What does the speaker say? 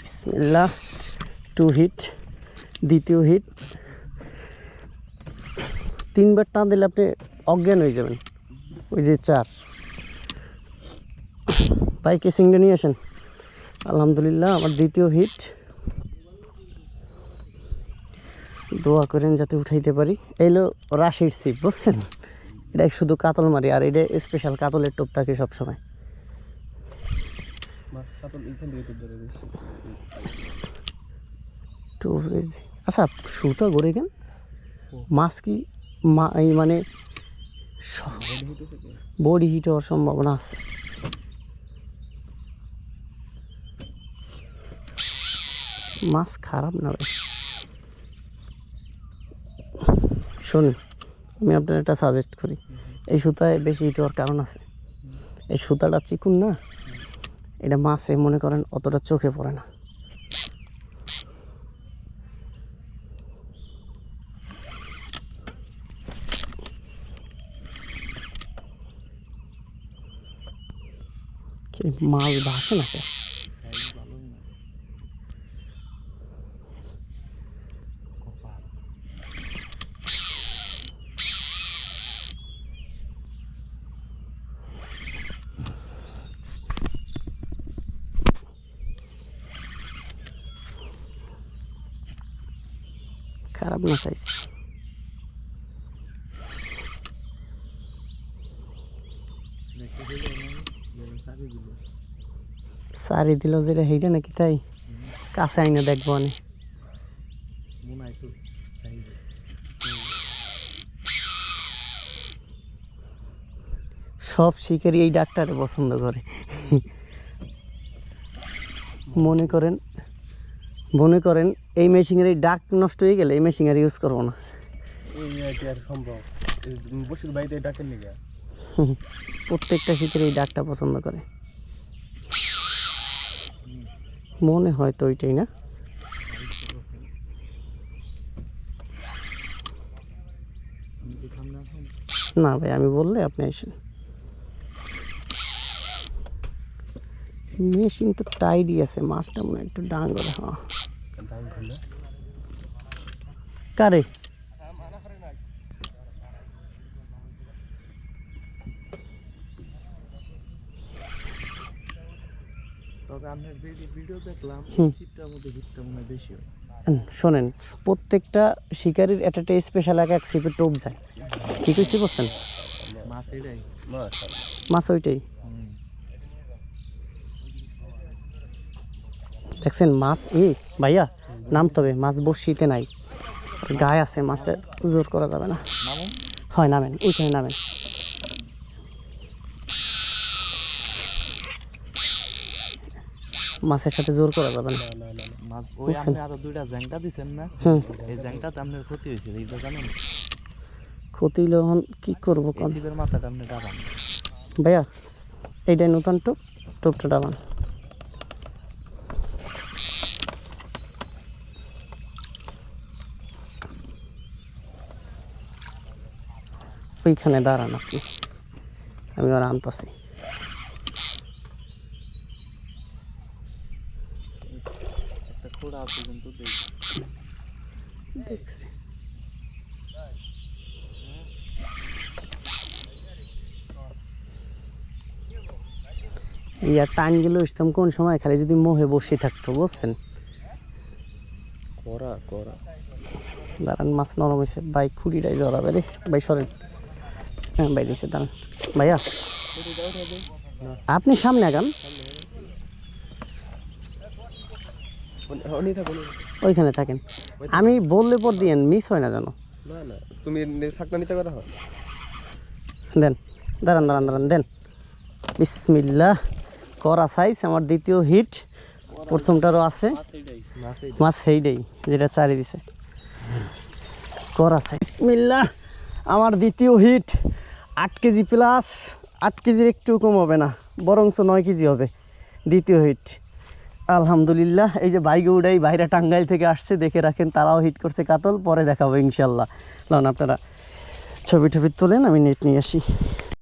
বিসমিল্লাহ two hit দ্বিতীয় hit তিনবার টান দিলে আপনি অজ্ঞান হয়ে যাবেন। ওই যে চার। বাইকে কেসিংটা নিয়ে আসেন? আলহামদুলিল্লাহ, আমার দ্বিতীয় হিট দোয়া করেন যাতে উঠাইতে পারি। এইলো রাশির সিপ বুঝছেন? এটা শুধু কাতল মারি, আর এটা স্পেশাল কাতলের টোপ থাকে সবসময়। মাছ কাতল এখান থেকে তো ধরে বেশি। টোপ আচ্ছা সুতা গড়ে কেন? মাছ কি মানে বডি হিট বডি হিট হওয়ার সম্ভাবনা আছে। মাছ খারাপ না ভাই? শুনুন আমি আপনার একটা সাজেস্ট করি। এই সুতায় বেশি হিট হওয়ার কারণ আছে। এই সুতাটা চিকুন না? এটা মাছে মনে করেন অতটা চোখে পড়ে না। মাছ ভাসে না কে? সাইজ ভালোই না কপাল খারাপ না মানে সারি দিল যেটা সেইটা নাকি তাই কাছে আইনা দেখব সাইজ সব শিকারি এই ডাক্তারে পছন্দ করে মনে করেন মনে করেন এই মেশিনের এই ডাক নষ্ট হয়ে গেলে এই মেশিন আর ইউজ করব না। প্রত্যেকটা শিকারি এই ডাকটা পছন্দ করে। মনে হয় তো ওইটাই না? না ভাই আমি বললে আপনি আসেন। মেশিন তো টাইডই আছে মাছটা মনে হয় একটু ডাঙ্গরে হ্যাঁ ডাক খুলে কারে তবে আপনার ভিডিও দেখলাম হুম। শীতটার মধ্যে হিটটা মনে হয় বেশি হয় হুম, শোনেন প্রত্যেকটা শিকারির একটা একটা স্পেশাল এক এক সিপে টোপ যায়। ঠিক আছে মাছ মাছ মাছ ওইটাই। দেখছেন মাছ এ ভাইয়া নাম তবে মাছ বসিতে নাই। গায়ে আছে মাছটা জোর করা যাবে না হয় নামেন ওইখানে নামেন মাছের সাথে জোর করা যাবে না দুইটা দিছেন না এই ক্ষতি ক্ষতি কি ভাইয়া এইটাই নতুন টোপ টোপটা ডাবান ওইখানে দাঁড়ান আপনি। আমি ওরা আনতাছি। দেখছি। ইয়া গেল ইসলাম কোন সময়? খালি যদি মোহে বসে থাকতো বুঝছেন? করা করা। দাঁড়ান মাছ নরম হয়েছে ভাই খুঁড়িটাই জড়াবে রে। ভাই সরেন। হ্যাঁ দাঁড়ান। ভাইয়া, আপনি সামনে আগান। ওইখানে থাকেন। আমি বললে পর দিয়েন মিস হয় না জানো তুমি দেন, দাঁড়ান দাঁড়ান দাঁড়ান, দেন। বিসমিল্লাহ, করা সাইজ আমার দ্বিতীয় হিট প্রথমটারও আছে। মাছ সেইটাই যেটা চারি দিছে। করা সাইজ বিসমিল্লাহ, আমার দ্বিতীয় হিট আট কেজি প্লাস আট কেজির একটু কম হবে না, বরঞ্চ নয় কেজি হবে, দ্বিতীয় হিট আলহামদুলিল্লাহ, এই যে বাইকে উড়াই বাইরে টাঙ্গাইল থেকে আসছে, দেখে রাখেন তারাও হিট করছে কাতল, পরে দেখাবো ইনশাল্লাহ কারণ আপনারা ছবি টবি তোলেন, আমি নেট নিয়ে আসি।